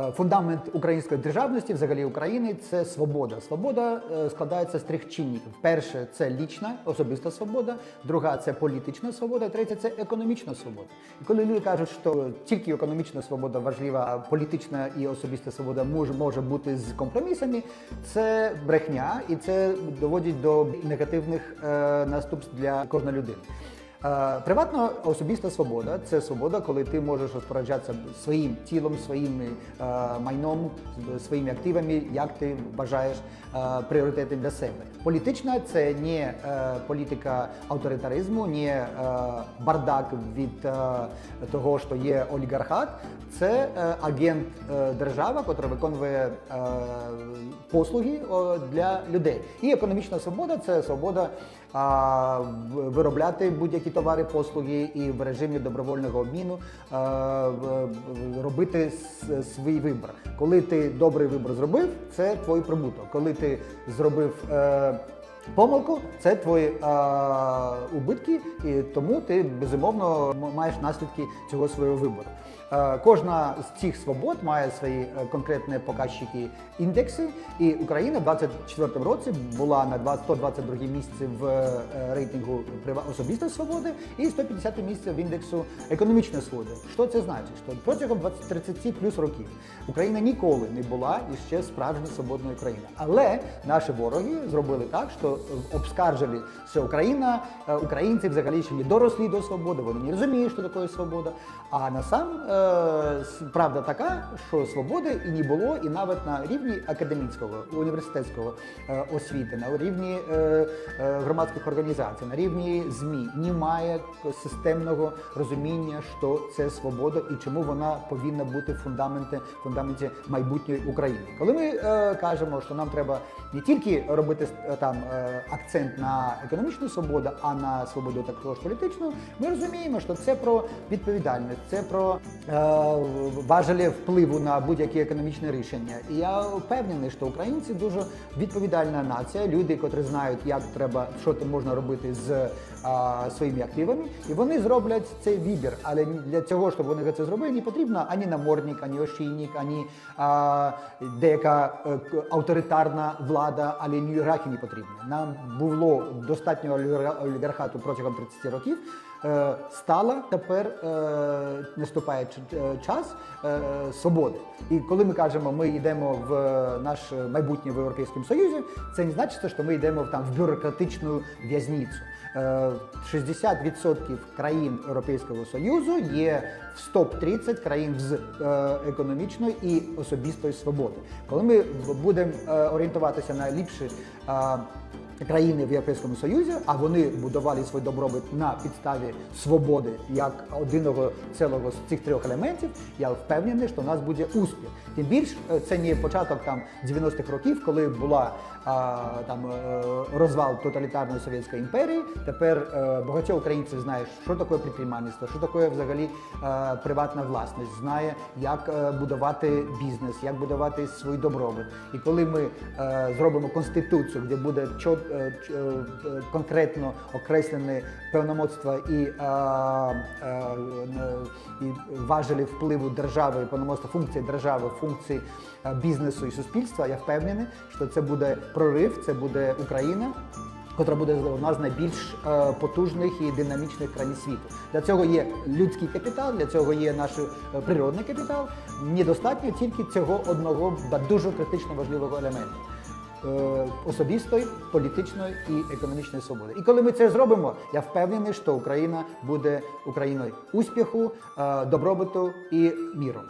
Е, Фундамент української державності, взагалі України, це свобода. Свобода е, складається з трьох чинників: перше це лічна, особиста свобода, друга це політична свобода, третя це економічна свобода. І коли люди кажуть, що тільки економічна свобода важлива, а політична і особиста свобода може, може бути з компромісами, це брехня, і це доводить до негативних е, наступств для кожної людини. Е, Приватна особиста свобода це свобода, коли ти можеш розпоряджатися своїм тілом, своїм е, майном, своїми активами, як ти бажаєш е, пріоритети для себе. Політична це не політика авторитаризму, не бардак від того, що є олігархат. Це агент держава, яка виконує послуги для людей. І економічна свобода це свобода виробляти будь-які товари, послуги і в режимі добровольного обміну в- робити свій вибір. Коли ти добрий вибір зробив, це твій прибуток. Коли ти зробив е, помилку, це твої е, убитки, і тому ти безумовно маєш наслідки цього свого вибору. Е, Кожна з цих свобод має свої е, конкретні показчики індекси, і Україна в 2024 році була на 20 122 місці в е, рейтингу особистої свободи і 150 місце в індексу економічної свободи. Що це значить? Що протягом 20 30 плюс років Україна ніколи не була і ще справжньою свободною країною. Але наші вороги зробили так, що обскаржили, що Україна, е, українці взагалі ще не дорослі до свободи, вони не розуміють, що таке свобода. А насам е, с- правда така, що свободи і не було, і навіть на рівні академічного університетського е, освіти, на рівні е, е, громадських організацій, на рівні ЗМІ немає системного розуміння, що це свобода і чому вона повинна бути в фундаменті, фундаменті майбутньої України. Коли ми е, кажемо, що нам треба не тільки робити е, там е, акцент на економічну свободу, а на свободу також політичну, ми розуміємо, що це про відповідальність, це про е, важелі впливу на будь-які економічні рішення. І я впевнений, що українці дуже відповідальна нація, люди, котрі знають, як треба, що можна робити з е, своїми активами, і вони зроблять цей вибір. Але для цього, щоб вони це зробили, не потрібно ані намордник, ані ошійник, ані а, деяка е, авторитарна влада, але ні не потрібно. Нам було достатньо олігархату протягом 30 років. Е, Стала тепер е, наступає е, час свободи. І коли ми кажемо, ми йдемо в наш майбутнє в Європейському Союзі, це не значить, що ми йдемо там в бюрократичну в'язницю. Е, 60% країн Європейського Союзу є в топ-30 країн з економічної і особистої свободи. Коли ми будемо орієнтуватися на ліпші країни в Європейському Союзі, а вони будували свій добробут на підставі свободи як одного цілого з цих трьох елементів, я впевнений, що у нас буде успіх. Тим більш е, це не початок там 90-х років, коли була а, там е, розвал тоталітарної совєтської імперії. Тепер е, багато українців знають, що таке підприємництво, що таке взагалі е, приватна власність, знає, як будувати бізнес, як будувати свій добробут. І коли ми е, зробимо конституцію, де буде чот, ч- е, конкретно окреслені повномоцтва і, е, е, е, і важелі впливу держави, повномоцтва функції держави, функції е, бізнесу і суспільства, я впевнений, що це буде прорив, це буде Україна. Котра буде одна з найбільш е, потужних і динамічних країн світу. Для цього є людський капітал, для цього є наш е, природний капітал. Недостатньо тільки цього одного дуже критично важливого елементу е, особистої, політичної і економічної свободи. І коли ми це зробимо, я впевнений, що Україна буде Україною успіху, е, добробуту і міру.